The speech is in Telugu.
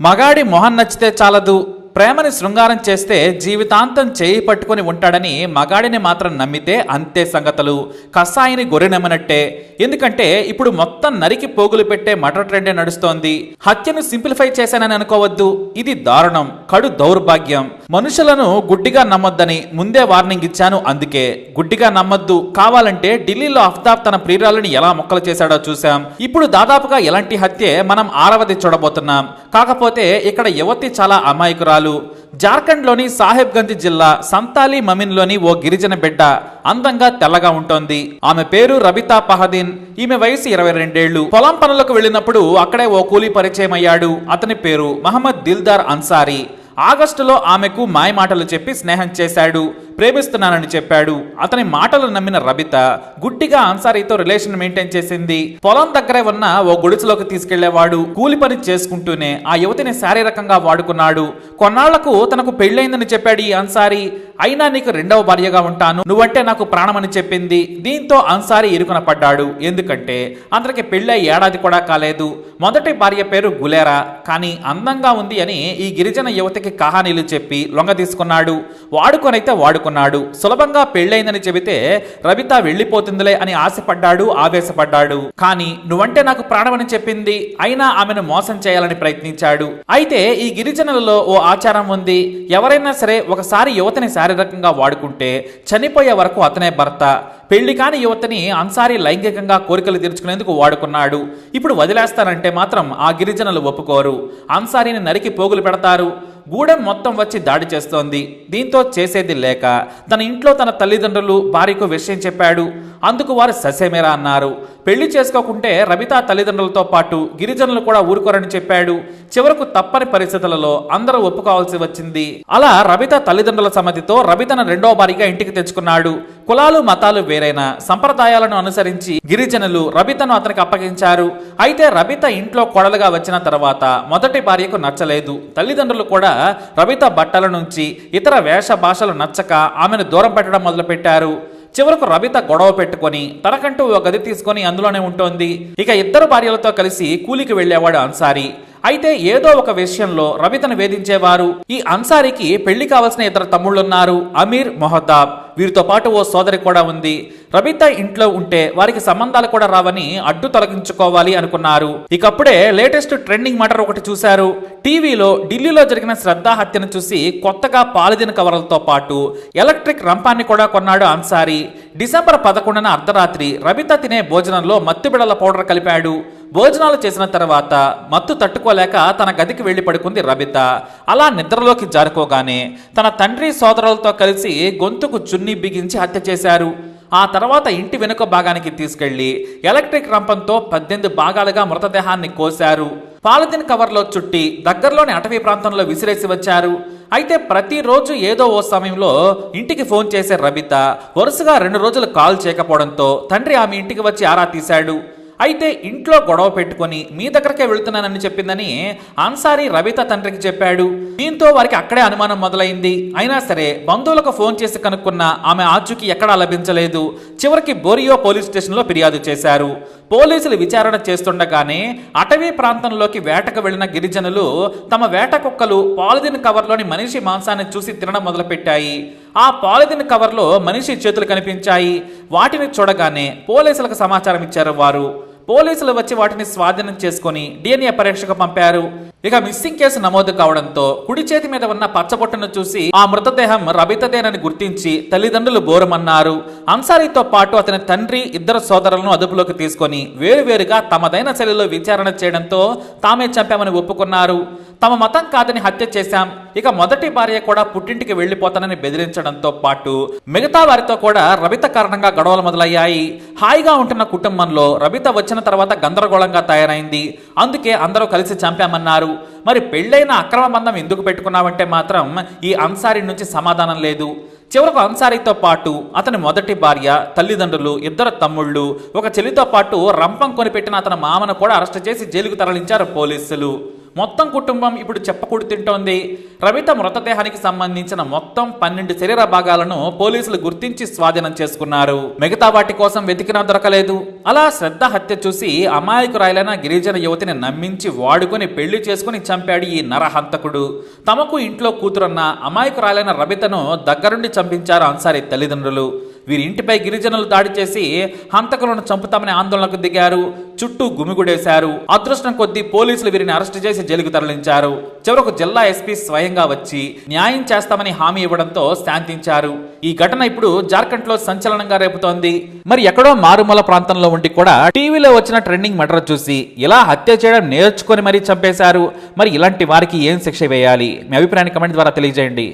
మగాడి మొహం నచ్చితే చాలదు. ప్రేమని శృంగారం చేస్తే జీవితాంతం చేయి పట్టుకొని ఉంటాడని మగాడిని మాత్రం నమ్మితే అంతే సంగతులు. కసాయిని గొర్రె నమ్మనట్టే. ఎందుకంటే ఇప్పుడు మొత్తం నరికి పోగులు పెట్టే మటర్ ట్రెండే నడుస్తోంది. హత్యను సింప్లిఫై చేశానని అనుకోవద్దు. ఇది దారుణం. కడు దౌర్భాగ్యం. మనుషులను గుడ్డిగా నమ్మొద్దని ముందే వార్నింగ్ ఇచ్చాను అందుకే. గుడ్డిగా నమ్మొద్దు. కావాలంటే ఢిల్లీలో అఫ్తాబ్ తన ప్రియురాలని ఎలా మొక్కలు చేశాడో చూశాం. ఇప్పుడు దాదాపుగా ఎలాంటి హత్యే మనం ఆరవది చూడబోతున్నాం. కాకపోతే ఇక్కడ యువతి చాలా అమాయకురాలు. జార్ఖండ్లోని సాహెబ్గంజ్ జిల్లా సంతాలి మమిన్లోని ఓ గిరిజన బిడ్డ అందంగా తెల్లగా ఉంటోంది. ఆమె పేరు రబితా పహదీన్. ఈమె వయసు ఇరవై రెండేళ్ళు పొలం పనులకు వెళ్ళినప్పుడు అక్కడే ఓ కూలీ పరిచయం అయ్యాడు అతని పేరు మహమ్మద్ దిల్దార్ అన్సారీ. ఆగస్టులో ఆమెకు మాయమాటలు చెప్పి స్నేహం చేశాడు ప్రేమిస్తున్నానని చెప్పాడు. అతని మాటలు నమ్మిన రబిత గుడ్డిగా అన్సారీతో రిలేషన్ మెయింటైన్ చేసింది. పొలం దగ్గరే ఉన్న ఓ గుడిసెలోకి తీసుకెళ్ళేవాడు. కూలి పని చేసుకుంటూనే ఆ యువతిని శారీరకంగా వాడుకున్నాడు. కొన్నాళ్ళకు తనకు పెళ్ళైందని చెప్పాడు ఈ అన్సారీ. అయినా నీకు రెండవ భార్యగా ఉంటాను. నువ్వంటే నాకు ప్రాణమని చెప్పింది. దీంతో అన్సారీ ఇరుకున పడ్డాడు. ఎందుకంటే అతనికి పెళ్ళై ఏడాది కూడా కాలేదు. మొదటి భార్య పేరు గులేరా. కానీ అందంగా ఉంది అని ఈ గిరిజన యువతికి కహానీలు చెప్పి లొంగ తీసుకున్నాడు. వాడుకొనైతే వాడుకున్నాడు. సులభంగా పెళ్ళైందని చెబితే రవిత వెళ్ళిపోతుందిలే అని ఆశపడ్డాడు ఆవేశపడ్డాడు. కానీ నువ్వంటే నాకు ప్రాణమని చెప్పింది. అయినా ఆమెను మోసం చేయాలని ప్రయత్నించాడు. అయితే ఈ గిరిజనులలో ఓ ఆచారం ఉంది. ఎవరైనా సరే ఒకసారి యువతిని శారీరకంగా వాడుకుంటే చనిపోయే వరకు అతనే భర్త. పెళ్ళి కాని యువతని అన్సారీ లైంగికంగా కోరికలు తీర్చుకునేందుకు వాడుకున్నాడు. ఇప్పుడు వదిలేస్తానంటే మాత్రం ఆ గిరిజనులు ఒప్పుకోరు. అన్సారీని నరికి పోగులు పెడతారు. గూడెం మొత్తం వచ్చి దాడి చేస్తోంది. దీంతో చేసేది లేక తన ఇంట్లో తన తల్లిదండ్రులు భార్యకు విషయం చెప్పాడు. అందుకు వారు ససేమేరా అన్నారు. పెళ్ళి చేసుకోకుంటే రబితా తల్లిదండ్రులతో పాటు గిరిజనులు కూడా ఊరుకోరని చెప్పాడు. చివరకు తప్పని పరిస్థితులలో అందరూ ఒప్పుకోవాల్సి వచ్చింది. అలా రబిత తల్లిదండ్రుల సమ్మతితో రబితను రెండో భారీగా ఇంటికి తెచ్చుకున్నాడు. కులాలు మతాలు వేరైనా సంప్రదాయాలను అనుసరించి గిరిజనులు రబితను అతనికి అప్పగించారు. అయితే రబిత ఇంట్లో కొడలుగా వచ్చిన తర్వాత మొదటి భార్యకు నచ్చలేదు. తల్లిదండ్రులు కూడా రబిత బట్టల నుంచి ఇతర వేష భాషలు నచ్చక ఆమెను దూరం పెట్టడం మొదలుపెట్టారు. చివరకు రబిత గొడవ పెట్టుకొని తనకంటూ ఓ గది తీసుకొని అందులోనే ఉంటోంది. ఇక ఇద్దరు భార్యలతో కలిసి కూలికి వెళ్ళేవాడు అన్సారీ. అయితే ఏదో ఒక విషయంలో రబితను వేధించేవారు. ఈ అన్సారికి పెళ్ళి కావలసిన ఇద్దరు తమ్ముళ్ళున్నారు. అమీర్ మొహద్దాబ్. వీరితో పాటు ఓ సోదరి కూడా ఉంది. రబిత ఇంట్లో ఉంటే వారికి సంబంధాలు కూడా రావని అడ్డు తొలగించుకోవాలి అనుకున్నారు. ఇకప్పుడే లేటెస్ట్ ట్రెండింగ్ మ్యాటర్ ఒకటి చూశారు. టీవీలో ఢిల్లీలో జరిగిన శ్రద్ధా హత్యను చూసి కొత్తగా పాలిదిన కవర్లతో పాటు ఎలక్ట్రిక్ రంపాన్ని కూడా కొన్నాడు అన్సారీ. డిసెంబర్ పదకొండున అర్ధరాత్రి రబిత తినే భోజనంలో మత్తుబిడల పౌడర్ కలిపాడు. భోజనాలు చేసిన తర్వాత మత్తు తట్టుకోలేక తన గదికి వెళ్ళి పడుకుంది రబిత. అలా నిద్రలోకి జారుకోగానే తన తండ్రి సోదరులతో కలిసి గొంతుకు చున్ని బిగించి హత్య చేశారు. ఆ తర్వాత ఇంటి వెనుక భాగానికి తీసుకెళ్ళి ఎలక్ట్రిక్ రంపంతో పద్దెనిమిది భాగాలుగా మృతదేహాన్ని కోశారు. పాలిథిన్ కవర్లో చుట్టి దగ్గరలోని అటవీ ప్రాంతంలో విసిరేసి వచ్చారు. అయితే ప్రతిరోజు ఏదో ఓ సమయంలో ఇంటికి ఫోన్ చేసే రబిత వరుసగా రెండు రోజులు కాల్ చేయకపోవడంతో తండ్రి ఆమె ఇంటికి వచ్చి ఆరా తీశాడు. అయితే ఇంట్లో గొడవ పెట్టుకొని మీ దగ్గరకే వెళ్తున్నానని చెప్పిందని అన్సారీ రవిత తండ్రికి చెప్పాడు. దీంతో వారికి అక్కడే అనుమానం మొదలైంది. అయినా సరే బంధువులకు ఫోన్ చేసి కనుక్కున్న ఆమె ఆచూకీ ఎక్కడా లభించలేదు. చివరికి బోరియో పోలీస్ స్టేషన్లో ఫిర్యాదు చేశారు. పోలీసులు విచారణ చేస్తుండగానే అటవీ ప్రాంతంలోకి వేటకు వెళ్ళిన గిరిజనులు తమ వేట కుక్కలు పాలిథిన్ కవర్లోని మనిషి మాంసాన్ని చూసి తినడం మొదలుపెట్టాయి. ఆ పాలిథిన్ కవర్లో మనిషి చేతులు కనిపించాయి. వాటిని చూడగానే పోలీసులకు సమాచారం ఇచ్చారు వారు. పోలీసులు వచ్చి వాటిని స్వాధీనం చేసుకుని డిఎన్ఏ పరీక్షకు పంపారు. ఇక మిస్సింగ్ కేసు నమోదు కావడంతో కుడి చేతి మీద ఉన్న పచ్చబొట్టును చూసి ఆ మృతదేహం రబితదేనని గుర్తించి తల్లిదండ్రులు బోరమన్నారు. అన్సారీతో పాటు అతని తండ్రి ఇద్దరు సోదరులను అదుపులోకి తీసుకొని వేరువేరుగా తమదైన శైలిలో విచారణ చేయడంతో తామే చంపామని ఒప్పుకున్నారు. తమ మతం కాదని హత్య చేశాం. ఇక మొదటి భార్య కూడా పుట్టింటికి వెళ్ళిపోతానని బెదిరించడంతో పాటు మిగతా వారితో కూడా రబిత కారణంగా గొడవలు మొదలయ్యాయి. హాయిగా ఉంటున్న కుటుంబంలో రబిత వచ్చిన తర్వాత గందరగోళంగా తయారైంది. అందుకే అందరూ కలిసి చంపామన్నారు. మరి పెళ్ళైన అక్రమ బంధం ఎందుకు పెట్టుకున్నావంటే మాత్రం ఈ అన్సారీ నుంచి సమాధానం లేదు. చివరకు అన్సారీతో పాటు అతని మొదటి భార్య తల్లిదండ్రులు ఇద్దరు తమ్ముళ్ళు ఒక చెల్లితో పాటు రంపం కొనిపెట్టిన అతని మామను కూడా అరెస్ట్ చేసి జైలుకు తరలించారు పోలీసులు. మొత్తం కుటుంబం ఇప్పుడు చెప్పకూడు తింటోంది. రవిత మృతదేహానికి సంబంధించిన మొత్తం పన్నెండు శరీర భాగాలను పోలీసులు గుర్తించి స్వాధీనం చేసుకున్నారు. మిగతా వాటి కోసం వెతికినా దొరకలేదు. అలా శ్రద్ధ హత్య చూసి అమాయకురాయలైన గిరిజన యువతిని నమ్మించి వాడుకొని పెళ్ళి చేసుకుని చంపాడు ఈ నరహంతకుడు. తమకు ఇంట్లో కూతురన్న అమాయకురాలైన రవితను దగ్గరుండి చంపించారు అన్సారీ తల్లిదండ్రులు. వీరి ఇంటిపై గిరిజనులు దాడి చేసి హంతకులను చంపుతామని ఆందోళనకు దిగారు. చుట్టూ గుమిగుడేశారు. అదృష్టం కొద్దీ పోలీసులు వీరిని అరెస్టు చేసి జైలుకు తరలించారు. చివరకు జిల్లా ఎస్పీ స్వయంగా వచ్చి న్యాయం చేస్తామని హామీ ఇవ్వడంతో శాంతించారు. ఈ ఘటన ఇప్పుడు జార్ఖండ్లో సంచలనంగా రేపుతోంది. మరి ఎక్కడో మారుమూల ప్రాంతంలో ఉండి కూడా టీవీలో వచ్చిన ట్రెండింగ్ మర్డర్ చూసి ఇలా హత్య చేయడం నేర్చుకొని మరీ చంపేశారు. మరి ఇలాంటి వారికి ఏం శిక్ష వేయాలి? మీ అభిప్రాయాన్ని కమెంట్ ద్వారా తెలియజేయండి.